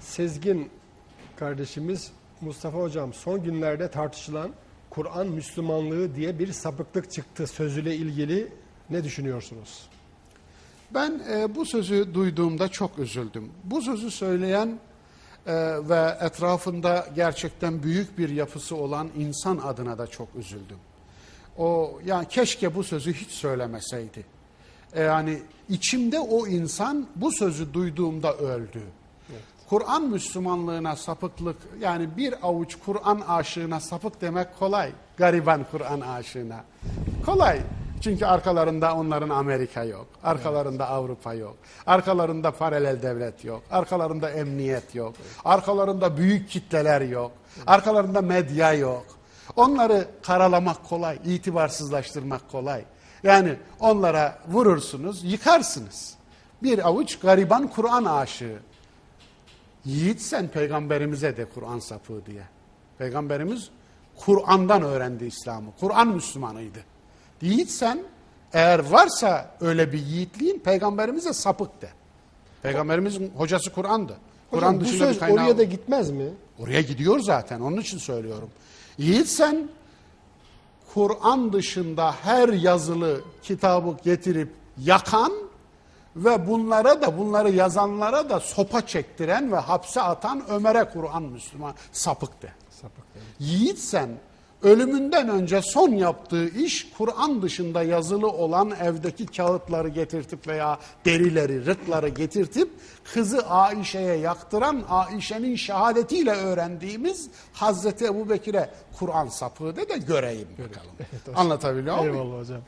Sezgin kardeşimiz Mustafa Hocam son günlerde tartışılan Kur'an Müslümanlığı diye bir sapıklık çıktı sözüyle ilgili ne düşünüyorsunuz? Ben e, bu sözü duyduğumda çok üzüldüm. Bu sözü söyleyen e, ve etrafında gerçekten büyük bir yapısı olan insan adına da çok üzüldüm. O yani keşke bu sözü hiç söylemeseydi. E, yani içimde o insan bu sözü duyduğumda öldü. Kur'an Müslümanlığına sapıklık yani bir avuç Kur'an aşığına sapık demek kolay. Gariban Kur'an aşığına. Kolay. Çünkü arkalarında onların Amerika yok. Arkalarında Avrupa yok. Arkalarında paralel devlet yok. Arkalarında emniyet yok. Arkalarında büyük kitleler yok. Arkalarında medya yok. Onları karalamak kolay, itibarsızlaştırmak kolay. Yani onlara vurursunuz, yıkarsınız. Bir avuç gariban Kur'an aşığı. Yiğit sen peygamberimize de Kur'an sapığı diye. Peygamberimiz Kur'an'dan öğrendi İslam'ı. Kur'an Müslümanıydı. Yiğit sen eğer varsa öyle bir yiğitliğin peygamberimize sapık de. Peygamberimizin hocası Kur'an'dı. Kur'an bu dışında bir söz kaynağı oraya da gitmez mi? Oraya gidiyor zaten onun için söylüyorum. Yiğit sen Kur'an dışında her yazılı kitabı getirip yakan ve bunlara da bunları yazanlara da sopa çektiren ve hapse atan Ömer'e Kur'an Müslüman sapık de. Sapık. evet. Yiğit sen ölümünden önce son yaptığı iş Kur'an dışında yazılı olan evdeki kağıtları getirtip veya derileri, rıkları getirtip kızı Aişe'ye yaktıran Aişe'nin şehadetiyle öğrendiğimiz Hazreti Ebu Bekir'e Kur'an sapığı de de göreyim bakalım. Anlatabiliyor muyum? Eyvallah hocam.